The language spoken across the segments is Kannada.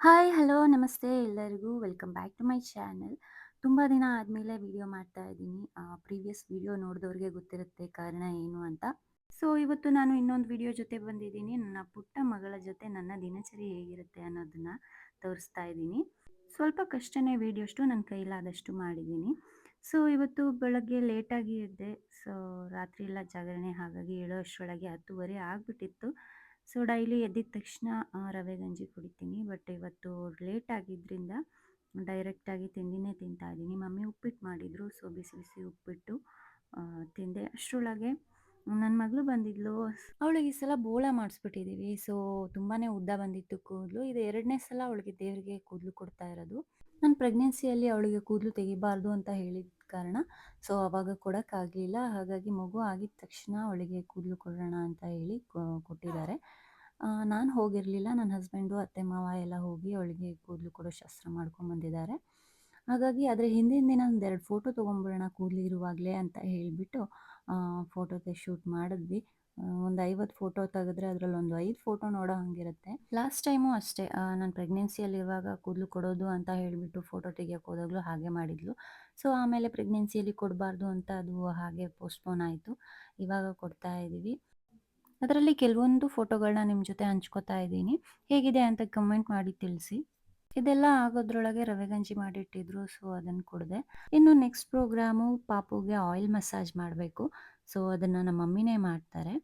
ಹಾಯ್, ಹಲೋ, ನಮಸ್ತೆ ಎಲ್ಲರಿಗೂ. Welcome back to my channel. ತುಂಬ ದಿನ ಆದಮೇಲೆ ವಿಡಿಯೋ ಮಾಡ್ತಾ ಇದ್ದೀನಿ. ಪ್ರೀವಿಯಸ್ ವಿಡಿಯೋ ನೋಡಿದವ್ರಿಗೆ ಗೊತ್ತಿರುತ್ತೆ ಕಾರಣ ಏನು ಅಂತ. ಸೊ, ಇವತ್ತು ನಾನು ಇನ್ನೊಂದು ವಿಡಿಯೋ ಜೊತೆ ಬಂದಿದ್ದೀನಿ. ನನ್ನ ಪುಟ್ಟ ಮಗಳ ಜೊತೆ ನನ್ನ ದಿನಚರಿ ಹೇಗಿರುತ್ತೆ ಅನ್ನೋದನ್ನ ತೋರಿಸ್ತಾ ಇದ್ದೀನಿ. ಸ್ವಲ್ಪ ಕಷ್ಟನೇ ವಿಡಿಯೋಷ್ಟು ನನ್ನ ಕೈಲಾದಷ್ಟು ಮಾಡಿದ್ದೀನಿ. ಸೊ, ಇವತ್ತು ಬೆಳಗ್ಗೆ ಲೇಟಾಗಿ ಎದ್ದೆ. ಸೊ, ರಾತ್ರಿ ಎಲ್ಲ ಜಾಗರಣೆ ಹಾಗಾಗಿ ಏಳೋ ಅಷ್ಟರೊಳಗೆ 10:30 ಆಗಿಬಿಟ್ಟಿತ್ತು. ಸೊ, ಡೈಲಿ ಎದ್ದಿದ ತಕ್ಷಣ ರವೆ ಗಂಜಿ ಕುಡಿತೀನಿ. ಬಟ್ ಇವತ್ತು ಲೇಟ್ ಆಗಿದ್ದರಿಂದ ಡೈರೆಕ್ಟಾಗಿ ತಿಂಡಿನೇ ತಿಂತಾ ಇದ್ದೀನಿ. ಮಮ್ಮಿ ಉಪ್ಪಿಟ್ಟು ಮಾಡಿದ್ರು. ಸೊ, ಬಿಸಿ ಬಿಸಿ ಉಪ್ಪಿಟ್ಟು ತಿಂದೆ. ಅಷ್ಟರೊಳಗೆ ನನ್ನ ಮಗಳು ಬಂದಿದ್ಲು. ಅವಳಿಗೆ ಈ ಸಲ ಬೋಳ ಮಾಡಿಸ್ಬಿಟ್ಟಿದ್ದೀವಿ. ಸೊ, ತುಂಬಾ ಉದ್ದ ಬಂದಿತ್ತು ಕೂದಲು. ಇದು ಎರಡನೇ ಸಲ ಅವಳಿಗೆ ದೇವರಿಗೆ ಕೂದಲು ಕೊಡ್ತಾ ಇರೋದು. ನನ್ನ ಪ್ರೆಗ್ನೆನ್ಸಿಯಲ್ಲಿ ಅವಳಿಗೆ ಕೂದಲು ತೆಗಿಬಾರ್ದು ಅಂತ ಹೇಳಿದ ಕಾರಣ ಸೊ, ಅವಾಗ ಕೊಡೋಕ್ಕಾಗಲಿಲ್ಲ. ಹಾಗಾಗಿ ಮಗು ಆಗಿದ ತಕ್ಷಣ ಅವಳಿಗೆ ಕೂದಲು ಕೊಡೋಣ ಅಂತ ಹೇಳಿ ಕೊಟ್ಟಿದ್ದಾರೆ. ನಾನು ಹೋಗಿರಲಿಲ್ಲ. ನನ್ನ ಹಸ್ಬೆಂಡು, ಅತ್ತೆ ಮಾವ ಎಲ್ಲ ಹೋಗಿ ಅವಳಿಗೆ ಕೂದಲು ಕೊಡೋ ಶಾಸ್ತ್ರ ಮಾಡ್ಕೊಂಬಂದಿದ್ದಾರೆ. ಹಾಗಾಗಿ ಅದರ ಹಿಂದಿನ ದಿನ ಒಂದೆರಡು ಫೋಟೋ ತೊಗೊಂಬಿಡೋಣ ಕೂದಲು ಇರುವಾಗಲೇ ಅಂತ ಹೇಳಿಬಿಟ್ಟು ಫೋಟೋಗೆ ಶೂಟ್ ಮಾಡಿದ್ವಿ. ಒಂದು 50 ಫೋಟೋ ತೆಗೆದ್ರೆ ಅದರಲ್ಲಿ ಒಂದು ಐದು ಫೋಟೋ ನೋಡೋ ಹಂಗಿರುತ್ತೆ. ಲಾಸ್ಟ್ ಟೈಮು ಅಷ್ಟೇ ನಾನು ನಾನು ಪ್ರೆಗ್ನೆನ್ಸಿಯಲ್ಲಿರುವಾಗ ಕೂದಲು ಕೊಡೋದು ಅಂತ ಹೇಳಿಬಿಟ್ಟು ಫೋಟೋ ತೆಗಿಯೋಕೆ ಹೋದಾಗಲೂ ಹಾಗೆ ಮಾಡಿದ್ಲು. ಸೊ, ಆಮೇಲೆ ಪ್ರೆಗ್ನೆನ್ಸಿಯಲ್ಲಿ ಕೊಡಬಾರ್ದು ಅಂತ ಅದು ಹಾಗೆ ಪೋಸ್ಟ್‌ಪೋನ್ ಆಯಿತು. ಇವಾಗ ಕೊಡ್ತಾ ಇದ್ದೀವಿ. ಅದರಲ್ಲಿ ಕೆಲವೊಂದು ಫೋಟೋಗಳನ್ನ ನಿಮ್ಮ ಜೊತೆ ಹಂಚ್ಕೋತಾ ಇದ್ದೀನಿ. ಹೇಗಿದೆ ಅಂತ ಕಮೆಂಟ್ ಮಾಡಿ ತಿಳಿಸಿ. ಇದೆಲ್ಲ ಆಗೋದ್ರೊಳಗೆ ರವೆ ಗಂಜಿ ಮಾಡಿಟ್ಟಿದ್ರು. ಸೊ, ಅದನ್ನು ಕೊಡಿದೆ ಇನ್ನು ನೆಕ್ಸ್ಟ್ ಪ್ರೋಗ್ರಾಮು ಪಾಪುಗೆ ಆಯಿಲ್ ಮಸಾಜ್ ಮಾಡಬೇಕು. ಸೊ, ಅದನ್ನು ನಮ್ಮ ಮಮ್ಮಿನೇ ಮಾಡ್ತಾರೆ.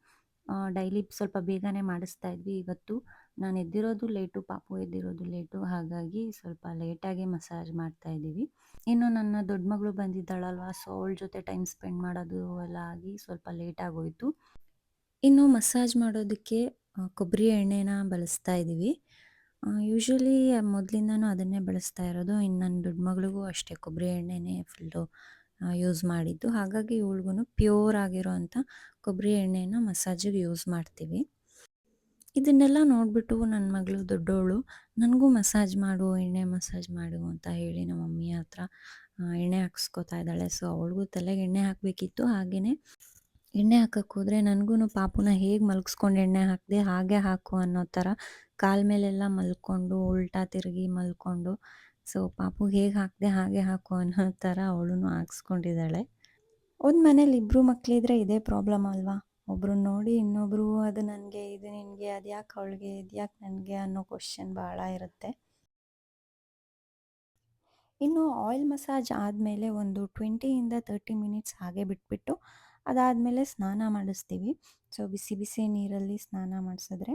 ಡೈಲಿ ಸ್ವಲ್ಪ ಬೇಗನೆ ಮಾಡಿಸ್ತಾ ಇದ್ವಿ. ಇವತ್ತು ನಾನು ಎದ್ದಿರೋದು ಲೇಟು, ಪಾಪು ಎದ್ದಿರೋದು ಲೇಟು. ಹಾಗಾಗಿ ಸ್ವಲ್ಪ ಲೇಟಾಗಿ ಮಸಾಜ್ ಮಾಡ್ತಾ ಇದ್ದೀವಿ. ಇನ್ನು ನನ್ನ ದೊಡ್ಡ ಮಗಳು ಬಂದಿದ್ದಾಳಲ್ವ ಸೊ, ಅವಳ ಜೊತೆ ಟೈಮ್ ಸ್ಪೆಂಡ್ ಮಾಡೋದು ಎಲ್ಲ ಆಗಿ ಸ್ವಲ್ಪ ಲೇಟಾಗೋಯಿತು. ಇನ್ನು ಮಸಾಜ್ ಮಾಡೋದಕ್ಕೆ ಕೊಬ್ಬರಿ ಎಣ್ಣೆನ ಬಳಸ್ತಾ ಇದ್ದೀವಿ. ಯೂಶ್ವಲಿ ಮೊದಲಿಂದನೂ ಅದನ್ನೇ ಬಳಸ್ತಾ ಇರೋದು. ಇನ್ನು ನನ್ನ ದೊಡ್ಡ ಮಗಳಿಗೂ ಅಷ್ಟೇ ಕೊಬ್ಬರಿ ಎಣ್ಣೆನೇ ಫುಲ್ಲು ಯೂಸ್ ಮಾಡಿದ್ದು. ಹಾಗಾಗಿ ಇವಳಿಗೂ ಪ್ಯೂರ್ ಆಗಿರೋಂಥ ಕೊಬ್ಬರಿ ಎಣ್ಣೆನ ಮಸಾಜಿಗೆ ಯೂಸ್ ಮಾಡ್ತೀವಿ. ಇದನ್ನೆಲ್ಲ ನೋಡಿಬಿಟ್ಟು ನನ್ನ ಮಗಳು ದೊಡ್ಡವಳು ನನಗೂ ಮಸಾಜ್ ಮಾಡು, ಎಣ್ಣೆ ಮಸಾಜ್ ಮಾಡು ಅಂತ ಹೇಳಿ ನಮ್ಮ ಮಮ್ಮಿ ಹತ್ರ ಎಣ್ಣೆ ಹಾಕ್ಸ್ಕೊತಾ ಇದ್ದಾಳೆ. ಸೊ, ಅವಳಿಗೂ ತಲೆಗೆ ಎಣ್ಣೆ ಹಾಕಬೇಕಿತ್ತು. ಹಾಗೆಯೇ ಎಣ್ಣೆ ಹಾಕಕ್ಕೆ ಹೋದರೆ ನನಗೂ ಪಾಪುನ ಹೇಗೆ ಮಲಗಿಸ್ಕೊಂಡು ಎಣ್ಣೆ ಹಾಕಿದೆ ಹಾಗೆ ಹಾಕು ಅನ್ನೋ ಥರ ಕಾಲ ಮೇಲೆಲ್ಲ ಮಲ್ಕೊಂಡು ಉಲ್ಟಾ ತಿರುಗಿ ಮಲ್ಕೊಂಡು ಸೊ, ಪಾಪು ಹೇಗೆ ಹಾಕಿದೆ ಹಾಗೆ ಹಾಕು ಅನ್ನೋ ಥರ ಅವಳೂ ಹಾಕ್ಸ್ಕೊಂಡಿದ್ದಾಳೆ. ಒಂದು ಮನೇಲಿ ಇಬ್ಬರು ಮಕ್ಕಳಿದ್ರೆ ಇದೇ ಪ್ರಾಬ್ಲಮ್ ಅಲ್ವಾ? ಒಬ್ರು ನೋಡಿ ಇನ್ನೊಬ್ಬರು ಅದು ನನಗೆ, ಇದು ನಿನಗೆ, ಅದು ಯಾಕೆ ಅವಳಿಗೆ, ಇದು ಯಾಕೆ ನನಗೆ ಅನ್ನೋ ಕ್ವಶನ್ ಭಾಳ ಇರುತ್ತೆ. ಇನ್ನು ಆಯಿಲ್ ಮಸಾಜ್ ಆದಮೇಲೆ ಒಂದು 20ಇಂದ 30 ಮಿನಿಟ್ಸ್ ಹಾಗೆ ಬಿಟ್ಬಿಟ್ಟು ಅದಾದಮೇಲೆ ಸ್ನಾನ ಮಾಡಿಸ್ತೀವಿ. ಸೊ, ಬಿಸಿ ಬಿಸಿ ನೀರಲ್ಲಿ ಸ್ನಾನ ಮಾಡಿಸಿದ್ರೆ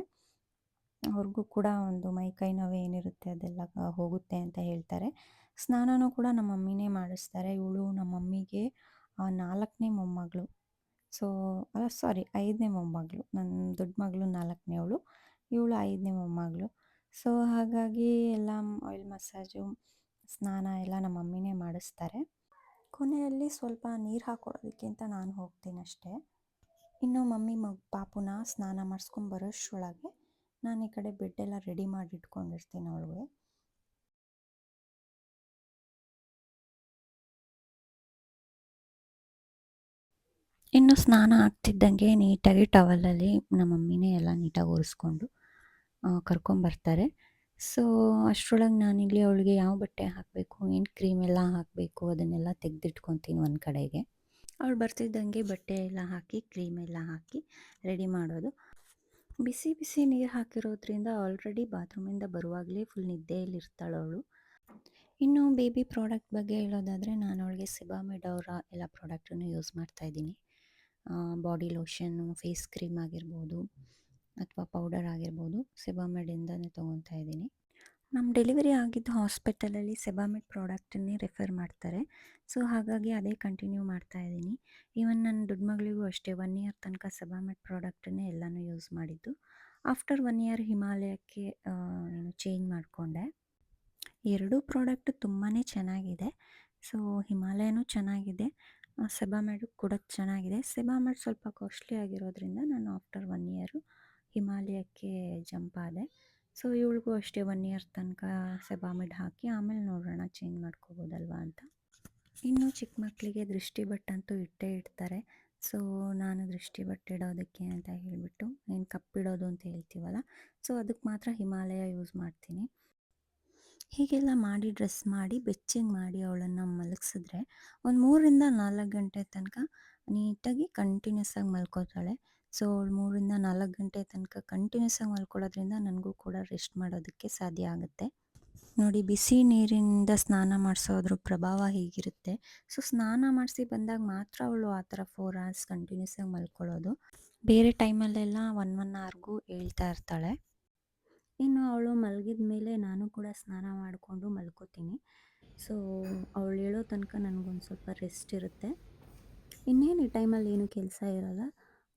ಅವ್ರಿಗೂ ಕೂಡ ಒಂದು ಮೈಕೈ ನೋವು ಏನಿರುತ್ತೆ ಅದೆಲ್ಲ ಹೋಗುತ್ತೆ ಅಂತ ಹೇಳ್ತಾರೆ. ಸ್ನಾನನೂ ಕೂಡ ನಮ್ಮ ಮಮ್ಮಿನೇ ಮಾಡಿಸ್ತಾರೆ. ಇವಳು ನಮ್ಮ ಮಮ್ಮಿಗೆ ನಾಲ್ಕನೇ ಮೊಮ್ಮಗಳು. ಸೊ, ಅಲ್ಲ ಸಾರಿ ಐದನೇ ಮೊಮ್ಮಗಳು. ನನ್ನ ದೊಡ್ಡ ಮಗಳು ನಾಲ್ಕನೇ ಅವಳು ಇವಳು ಐದನೇ ಮೊಮ್ಮಗಳು. ಸೊ, ಹಾಗಾಗಿ ಎಲ್ಲ ಆಯಿಲ್ ಮಸಾಜು, ಸ್ನಾನ ಎಲ್ಲ ನಮ್ಮ ಮಮ್ಮಿನೇ ಮಾಡಿಸ್ತಾರೆ. ಕೊನೆಯಲ್ಲಿ ಸ್ವಲ್ಪ ನೀರು ಹಾಕೊಳ್ಳೋದಕ್ಕಿಂತ ನಾನು ಹೋಗ್ತೀನಷ್ಟೇ. ಇನ್ನು ಮಮ್ಮಿ ಮಗ್ ಪಾಪುನ ಸ್ನಾನ ಮಾಡಿಸ್ಕೊಂಡು ಬರೋಷ್ಟರೊಳಗೆ ನಾನು ಈ ಕಡೆ ಬೆಡ್ಡೆಲ್ಲ ರೆಡಿ ಮಾಡಿ ಇಟ್ಕೊಂಡಿರ್ತೀನಿ ಅವಳಿಗೆ. ಇನ್ನು ಸ್ನಾನ ಆಗ್ತಿದ್ದಂಗೆ ನೀಟಾಗಿ ಟವಲಲ್ಲಿ ನಮ್ಮ ಮಮ್ಮಿನೇ ಎಲ್ಲ ನೀಟಾಗಿ ಒರೆಸ್ಕೊಂಡು ಕರ್ಕೊಂಬರ್ತಾರೆ. ಸೊ, ಅಷ್ಟರೊಳಗೆ ನಾನಿಲ್ಲಿ ಅವಳಿಗೆ ಯಾವ ಬಟ್ಟೆ ಹಾಕಬೇಕು, ಏನು ಕ್ರೀಮ್ ಎಲ್ಲ ಹಾಕಬೇಕು ಅದನ್ನೆಲ್ಲ ತೆಗೆದಿಟ್ಕೊತೀನಿ ಒಂದು ಕಡೆಗೆ. ಅವಳು ಬರ್ತಿದ್ದಂಗೆ ಬಟ್ಟೆ ಎಲ್ಲ ಹಾಕಿ, ಕ್ರೀಮ್ ಎಲ್ಲ ಹಾಕಿ ರೆಡಿ ಮಾಡೋದು. ಬಿಸಿ ಬಿಸಿ ನೀರು ಹಾಕಿರೋದ್ರಿಂದ ಆಲ್ರೆಡಿ ಬಾತ್ರೂಮಿಂದ ಬರುವಾಗಲೇ ಫುಲ್ ನಿದ್ದೆಯಲ್ಲಿರ್ತಾಳೆ ಅವಳು. ಇನ್ನು ಬೇಬಿ ಪ್ರಾಡಕ್ಟ್ ಬಗ್ಗೆ ಹೇಳೋದಾದರೆ ನಾನು ಅವಳಿಗೆ ಸೆಬಾಮೆಡ್ ಅವರ ಎಲ್ಲ ಪ್ರಾಡಕ್ಟನ್ನು ಯೂಸ್ ಮಾಡ್ತಾ ಇದ್ದೀನಿ. ಬಾಡಿ ಲೋಷನ್ನು, ಫೇಸ್ ಕ್ರೀಮ್ ಆಗಿರ್ಬೋದು ಅಥವಾ ಪೌಡರ್ ಆಗಿರ್ಬೋದು ಸೆಬಾಮೆಡಿಂದನೇ ತೊಗೊತಾ ಇದ್ದೀನಿ. ನಮ್ಮ ಡೆಲಿವರಿ ಆಗಿದ್ದು ಹಾಸ್ಪಿಟಲಲ್ಲಿ ಸೆಬಾಮೆಡ್ ಪ್ರಾಡಕ್ಟನ್ನೇ ರೆಫರ್ ಮಾಡ್ತಾರೆ. ಸೊ, ಹಾಗಾಗಿ ಅದೇ ಕಂಟಿನ್ಯೂ ಮಾಡ್ತಾ ಇದ್ದೀನಿ. ಈವನ್ ನನ್ನ ದೊಡ್ಡ ಮಗಳಿಗೂ ಅಷ್ಟೇ ಒನ್ ಇಯರ್ ತನಕ ಸೆಬಾಮೆಡ್ ಪ್ರಾಡಕ್ಟನ್ನೇ ಎಲ್ಲನೂ ಯೂಸ್ ಮಾಡಿದ್ದು. ಆಫ್ಟರ್ ಒನ್ ಇಯರ್ ಹಿಮಾಲಯಕ್ಕೆ ನಾನು ಚೇಂಜ್ ಮಾಡಿಕೊಂಡೆ. ಎರಡೂ ಪ್ರಾಡಕ್ಟ್ ತುಂಬಾ ಚೆನ್ನಾಗಿದೆ. ಸೊ, ಹಿಮಾಲಯನೂ ಚೆನ್ನಾಗಿದೆ. ಸೆಬಾಮೆಡು ಕೂಡ ಚೆನ್ನಾಗಿದೆ. ಸೆಬಾಮೆಡ್ ಸ್ವಲ್ಪ ಕಾಸ್ಟ್ಲಿ ಆಗಿರೋದ್ರಿಂದ ನಾನು ಆಫ್ಟರ್ ಒನ್ ಇಯರು ಹಿಮಾಲಯಕ್ಕೆ ಜಂಪ್ ಆದೆ. ಸೊ, ಇವಳಿಗೂ ಅಷ್ಟೇ ಒನ್ ಇಯರ್ ತನಕ ಸೆಬಾಮಿಡ್ ಹಾಕಿ ಆಮೇಲೆ ನೋಡೋಣ ಚೇಂಜ್ ಮಾಡ್ಕೋಬೋದಲ್ವಾ ಅಂತ. ಇನ್ನು ಚಿಕ್ಕ ಮಕ್ಕಳಿಗೆ ದೃಷ್ಟಿ ಬಟ್ಟಂತೂ ಇಟ್ಟೇ ಇಡ್ತಾರೆ. ಸೊ, ನಾನು ದೃಷ್ಟಿ ಬಟ್ಟೆ ಇಡೋದಕ್ಕೆ ಅಂತ ಹೇಳಿಬಿಟ್ಟು ಏನು ಕಪ್ಪಿಡೋದು ಅಂತ ಹೇಳ್ತೀವಲ್ಲ, ಸೊ, ಅದಕ್ಕೆ ಮಾತ್ರ ಹಿಮಾಲಯ ಯೂಸ್ ಮಾಡ್ತೀನಿ. ಹೀಗೆಲ್ಲ ಮಾಡಿ ಡ್ರೆಸ್ ಮಾಡಿ ಬೆಚ್ಚಿಂಗ್ ಮಾಡಿ ಅವಳನ್ನು ಮಲಗಿಸಿದ್ರೆ ಒಂದು ಮೂರರಿಂದ ನಾಲ್ಕು ಗಂಟೆ ತನಕ ನೀಟಾಗಿ ಕಂಟಿನ್ಯೂಸ್ ಆಗಿ ಮಲ್ಕೋತಾಳೆ ಸೊ ಮೂರರಿಂದ ನಾಲ್ಕು ಗಂಟೆ ತನಕ ಕಂಟಿನ್ಯೂಸ್ ಆಗಿ ಮಲ್ಕೊಳ್ಳೋದ್ರಿಂದ ನನಗೂ ಕೂಡ ರೆಸ್ಟ್ ಮಾಡೋದಕ್ಕೆ ಸಾಧ್ಯ ಆಗುತ್ತೆ. ನೋಡಿ, ಬಿಸಿ ನೀರಿನಿಂದ ಸ್ನಾನ ಮಾಡಿಸೋದ್ರ ಪ್ರಭಾವ ಹೀಗಿರುತ್ತೆ. ಸೊ, ಸ್ನಾನ ಮಾಡಿಸಿ ಬಂದಾಗ ಮಾತ್ರ ಅವಳು ಆ ಥರ ಫೋರ್ ಅವರ್ಸ್ ಕಂಟಿನ್ಯೂಸ್ ಆಗಿ ಮಲ್ಕೊಳ್ಳೋದು. ಬೇರೆ ಟೈಮಲ್ಲೆಲ್ಲ ಒನ್ ಒನ್ ಅವರ್ಗೂ ಹೇಳ್ತಾ ಇರ್ತಾಳೆ. ಇನ್ನು ಅವಳು ಮಲಗಿದ ಮೇಲೆ ನಾನು ಕೂಡ ಸ್ನಾನ ಮಾಡಿಕೊಂಡು ಮಲ್ಕೋತೀನಿ. ಸೊ, ಅವಳು ಹೇಳೋ ತನಕ ನನಗೊಂದು ಸ್ವಲ್ಪ ರೆಸ್ಟ್ ಇರುತ್ತೆ. ಇನ್ನೇನು ಈ ಟೈಮಲ್ಲಿ ಏನು ಕೆಲಸ ಇರಲ್ಲ.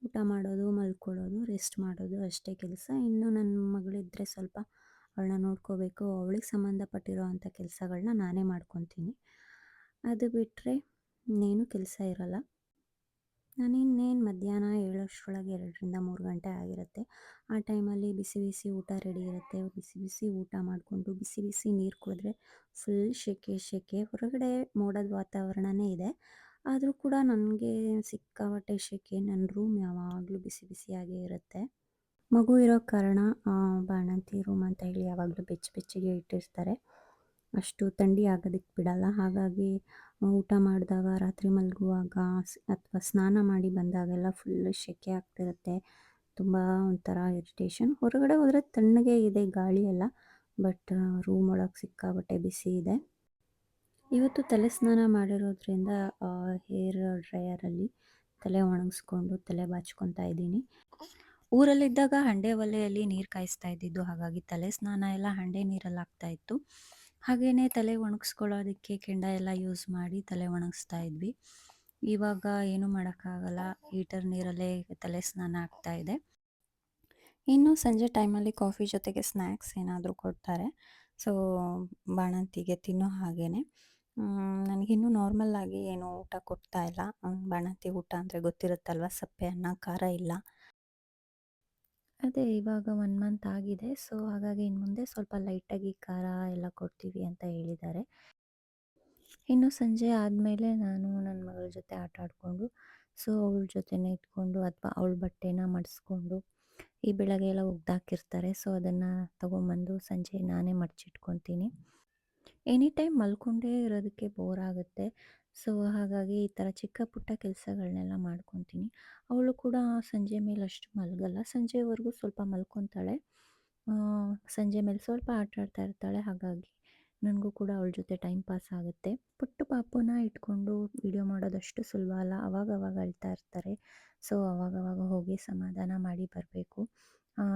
ಊಟ ಮಾಡೋದು, ಮಲ್ಕೊಳ್ಳೋದು, ರೆಸ್ಟ್ ಮಾಡೋದು ಅಷ್ಟೇ ಕೆಲಸ. ಇನ್ನು ನನ್ನ ಮಗಳಿದ್ದರೆ ಸ್ವಲ್ಪ ಅವಳನ್ನ ನೋಡ್ಕೋಬೇಕು, ಅವಳಿಗೆ ಸಂಬಂಧಪಟ್ಟಿರೋ ಅಂಥ ಕೆಲಸಗಳನ್ನ ನಾನೇ ಮಾಡ್ಕೊತೀನಿ. ಅದು ಬಿಟ್ಟರೆ ಇನ್ನೇನು ಕೆಲಸ ಇರಲ್ಲ. ನಾನು ಇನ್ನೇನು ಮಧ್ಯಾಹ್ನ ಏಳೋಷ್ಟರೊಳಗೆ ಎರಡರಿಂದ ಮೂರು ಗಂಟೆ ಆಗಿರುತ್ತೆ. ಆ ಟೈಮಲ್ಲಿ ಬಿಸಿ ಬಿಸಿ ಊಟ ರೆಡಿ ಇರುತ್ತೆ. ಬಿಸಿ ಬಿಸಿ ಊಟ ಮಾಡಿಕೊಂಡು ಬಿಸಿ ಬಿಸಿ ನೀರು ಕುಡಿದ್ರೆ ಫುಲ್ ಶೆಕೆ ಶೆಕೆ. ಹೊರಗಡೆ ಮೋಡದ ವಾತಾವರಣನೇ ಇದೆ. ಆದರೂ ಕೂಡ ನನಗೆ ಸಿಕ್ಕಾಪಟ್ಟೆ ಸೆಕೆ ನನ್ನ ರೂಮ್ ಯಾವಾಗಲೂ ಬಿಸಿ ಬಿಸಿಯಾಗೇ ಇರುತ್ತೆ. ಮಗು ಇರೋ ಕಾರಣ ಬಾಣಂತಿ ರೂಮ್ ಅಂತ ಹೇಳಿ ಯಾವಾಗಲೂ ಬೆಚ್ಚ ಬೆಚ್ಚಗೆ ಇಟ್ಟಿರ್ತಾರೆ. ಅಷ್ಟು ಥಂಡಿ ಆಗೋದಕ್ಕೆ ಬಿಡಲ್ಲ. ಹಾಗಾಗಿ, ಊಟ ಮಾಡಿದಾಗ, ರಾತ್ರಿ ಮಲಗುವಾಗ ಅಥವಾ ಸ್ನಾನ ಮಾಡಿ ಬಂದಾಗೆಲ್ಲ ಫುಲ್ಲು ಸೆಕೆ ಆಗ್ತಿರುತ್ತೆ. ತುಂಬ ಒಂಥರ ಇರಿಟೇಷನ್ ಹೊರಗಡೆ ಹೋದರೆ ತಣ್ಣಗೆ ಇದೆ ಗಾಳಿ ಎಲ್ಲ ಬಟ್ ರೂಮ್ ಒಳಗೆ ಸಿಕ್ಕಾಬಟ್ಟೆ ಬಿಸಿ ಇದೆ. ಇವತ್ತು ತಲೆ ಸ್ನಾನ ಮಾಡಿರೋದ್ರಿಂದ ಹೇರ್ ಡ್ರೈಯರಲ್ಲಿ ತಲೆ ಒಣಗಿಸ್ಕೊಂಡು ತಲೆ ಬಾಚ್ಕೊತಾ ಇದ್ದೀನಿ. ಊರಲ್ಲಿದ್ದಾಗ ಹಂಡೆ ಒಲೆಯಲ್ಲಿ ನೀರು ಕಾಯಿಸ್ತಾ ಇದ್ದಿದ್ದು, ಹಾಗಾಗಿ ತಲೆ ಸ್ನಾನ ಎಲ್ಲ ಹಂಡೆ ನೀರಲ್ಲಿ ಆಗ್ತಾ ಇತ್ತು. ಹಾಗೆಯೇ ತಲೆ ಒಣಗಿಸ್ಕೊಳ್ಳೋದಕ್ಕೆ ಕೆಂಡ ಎಲ್ಲ ಯೂಸ್ ಮಾಡಿ ತಲೆ ಒಣಗಿಸ್ತಾ ಇದ್ವಿ. ಇವಾಗ ಏನು ಮಾಡೋಕ್ಕಾಗಲ್ಲ, ಹೀಟರ್ ನೀರಲ್ಲೇ ತಲೆ ಸ್ನಾನ ಆಗ್ತಾ ಇದೆ. ಇನ್ನು ಸಂಜೆ ಟೈಮಲ್ಲಿ ಕಾಫಿ ಜೊತೆಗೆ ಸ್ನ್ಯಾಕ್ಸ್ ಏನಾದರೂ ಕೊಡ್ತಾರೆ. ಸೊ, ಬಾಣಂತಿಗೆ ತಿನ್ನೋ ಹಾಗೇನೆ. ನನಗಿನ್ನೂ ನಾರ್ಮಲ್ ಆಗಿ ಏನು ಊಟ ಕೊಡ್ತಾ ಇಲ್ಲ. ಬಾಣಂತಿ ಊಟ ಅಂದರೆ ಗೊತ್ತಿರುತ್ತಲ್ವ? ಸಪ್ಪೆ, ಅನ್ನ, ಖಾರ ಇಲ್ಲ. ಅದೇ ಇವಾಗ ಒನ್ ಮಂತ್ ಆಗಿದೆ. ಸೊ ಹಾಗಾಗಿ ಇನ್ನು ಮುಂದೆ ಸ್ವಲ್ಪ ಲೈಟಾಗಿ ಖಾರ ಎಲ್ಲ ಕೊಡ್ತೀವಿ ಅಂತ ಹೇಳಿದ್ದಾರೆ. ಇನ್ನು ಸಂಜೆ ಆದಮೇಲೆ ನಾನು ನನ್ನ ಮಗಳ ಜೊತೆ ಆಟ ಆಡಿಕೊಂಡು ಸೊ ಅವಳ ಜೊತೆನೇ ಇಟ್ಕೊಂಡು ಅಥವಾ ಅವಳ ಬಟ್ಟೆನ ಮಡಿಸ್ಕೊಂಡು ಈ ಬೆಳಗ್ಗೆ ಎಲ್ಲ ಒಗ್ದಾಕಿರ್ತಾರೆ ಸೊ ಅದನ್ನು ತೊಗೊಂಬಂದು ಸಂಜೆ ನಾನೇ ಮಡಚಿಟ್ಕೊತೀನಿ. ಎನಿ ಟೈಮ್ ಮಲ್ಕೊಂಡೇ ಇರೋದಕ್ಕೆ ಬೋರ್ ಆಗುತ್ತೆ. ಸೊ, ಹಾಗಾಗಿ ಈ ಥರ ಚಿಕ್ಕ ಪುಟ್ಟ ಕೆಲಸಗಳನ್ನೆಲ್ಲ ಮಾಡ್ಕೊತೀನಿ. ಅವಳು ಕೂಡ ಸಂಜೆ ಮೇಲೆ ಅಷ್ಟು ಮಲಗಲ್ಲ. ಸಂಜೆವರೆಗೂ ಸ್ವಲ್ಪ ಮಲ್ಕೊತಾಳೆ. ಸಂಜೆ ಮೇಲೆ ಸ್ವಲ್ಪ ಆಟ ಆಡ್ತಾ ಇರ್ತಾಳೆ. ಹಾಗಾಗಿ ನನಗೂ ಕೂಡ ಅವಳ ಜೊತೆ ಟೈಮ್ ಪಾಸ್ ಆಗುತ್ತೆ. ಪುಟ್ಟ ಪಾಪುನ ಇಟ್ಕೊಂಡು ವಿಡಿಯೋ ಮಾಡೋದಷ್ಟು ಸುಲಭ ಅಲ್ಲ. ಅವಾಗವಾಗ ಅವಾಗ ಅಳ್ತಾ ಇರ್ತಾರೆ. ಸೊ, ಅವಾಗವಾಗ ಹೋಗಿ ಸಮಾಧಾನ ಮಾಡಿ ಬರಬೇಕು.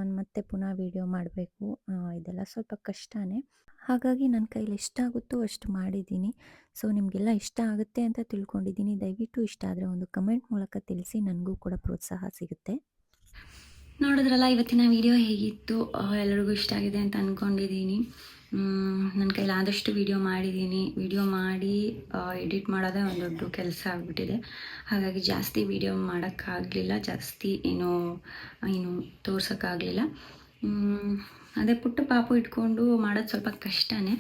ಮತ್ತೆ ಪುನಃ ವಿಡಿಯೋ ಮಾಡಬೇಕು. ಇದೆಲ್ಲ ಸ್ವಲ್ಪ ಕಷ್ಟನೇ. ಹಾಗಾಗಿ ನನ್ನ ಕೈಲಿ ಎಷ್ಟಾಗುತ್ತೋ ಅಷ್ಟು ಮಾಡಿದ್ದೀನಿ. ಸೊ, ನಿಮಗೆಲ್ಲ ಇಷ್ಟ ಆಗುತ್ತೆ ಅಂತ ತಿಳ್ಕೊಂಡಿದ್ದೀನಿ. ದಯವಿಟ್ಟು ಇಷ್ಟ ಆದರೆ ಒಂದು ಕಮೆಂಟ್ ಮೂಲಕ ತಿಳಿಸಿ. ನನಗೂ ಕೂಡ ಪ್ರೋತ್ಸಾಹ ಸಿಗುತ್ತೆ. ನೋಡಿದ್ರಲ್ಲ, ಇವತ್ತಿನ ವಿಡಿಯೋ ಹೇಗಿತ್ತು? ಎಲ್ಲರಿಗೂ ಇಷ್ಟ ಆಗಿದೆ ಅಂತ ಅಂದ್ಕೊಂಡಿದ್ದೀನಿ ನನ್ನ ಕೈಲಾದಷ್ಟು ವಿಡಿಯೋ ಮಾಡಿದ್ದೀನಿ ವಿಡಿಯೋ ಮಾಡಿ ಎಡಿಟ್ ಮಾಡೋದೇ ಒಂದು ದೊಡ್ಡ ಕೆಲಸ ಆಗಿಬಿಟ್ಟಿದೆ. ಹಾಗಾಗಿ ಜಾಸ್ತಿ ವಿಡಿಯೋ ಮಾಡೋಕ್ಕಾಗಲಿಲ್ಲ. ಜಾಸ್ತಿ ಏನು ಏನು ತೋರ್ಸೋಕ್ಕಾಗಲಿಲ್ಲ. ಅದೇ ಪುಟ್ಟ ಪಾಪು ಇಟ್ಕೊಂಡು ಮಾಡೋದು ಸ್ವಲ್ಪ ಕಷ್ಟನೇ.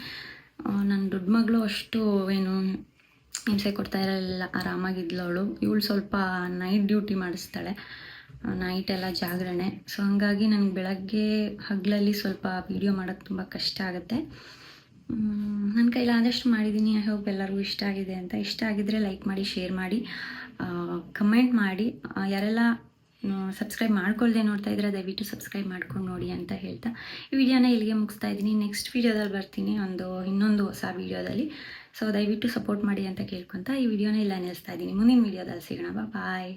ನನ್ನ ದೊಡ್ಡ ಮಗಳು ಅಷ್ಟು ಏನು ಹಿಂಸೆ ಕೊಡ್ತಾ ಇರಲಿಲ್ಲ. ಆರಾಮಾಗಿದ್ಲು ಅವಳು. ಇವಳು ಸ್ವಲ್ಪ ನೈಟ್ ಡ್ಯೂಟಿ ಮಾಡಿಸ್ತಾಳೆ. ನೈಟ್ ಎಲ್ಲ ಜಾಗರಣೆ. ಸೊ ಹಂಗಾಗಿ ನನಗೆ ಬೆಳಗ್ಗೆ ಹಗಲಲ್ಲಿ ಸ್ವಲ್ಪ ವೀಡಿಯೋ ಮಾಡೋಕ್ಕೆ ತುಂಬ ಕಷ್ಟ ಆಗುತ್ತೆ. ನನ್ನ ಕೈಲಾದಷ್ಟು ಮಾಡಿದ್ದೀನಿ ಐ ಹೋಪ್ ಎಲ್ಲರಿಗೂ ಇಷ್ಟ ಆಗಿದೆ ಅಂತ. ಇಷ್ಟ ಆಗಿದ್ದರೆ ಲೈಕ್ ಮಾಡಿ ಶೇರ್ ಮಾಡಿ ಕಮೆಂಟ್ ಮಾಡಿ. ಯಾರೆಲ್ಲ ಸಬ್ಸ್ಕ್ರೈಬ್ ಮಾಡ್ಕೊಳ್ಳದೆ ನೋಡ್ತಾ ಇದ್ರೆ ದಯವಿಟ್ಟು ಸಬ್ಸ್ಕ್ರೈಬ್ ಮಾಡ್ಕೊಂಡು ನೋಡಿ ಅಂತ ಹೇಳ್ತಾ. ಈ ವಿಡಿಯೋನ ಇಲ್ಲಿಗೆ ಮುಗಿಸ್ತಾ ಇದ್ದೀನಿ. ನೆಕ್ಸ್ಟ್ ವೀಡಿಯೋದಲ್ಲಿ ಬರ್ತೀನಿ. ಒಂದು, ಇನ್ನೊಂದು ಹೊಸ ವೀಡಿಯೋದಲ್ಲಿ ಸೊ ದಯವಿಟ್ಟು ಸಪೋರ್ಟ್ ಮಾಡಿ ಅಂತ ಕೇಳ್ಕೊತಾ ಈ ವಿಡಿಯೋನ ಇಲ್ಲ ನಿಲ್ಲಿಸ್ತಾ ಇದ್ದೀನಿ. ಮುಂದಿನ ವೀಡಿಯೋದಲ್ಲಿ ಸಿಗೋಣ. ಬಾಯ್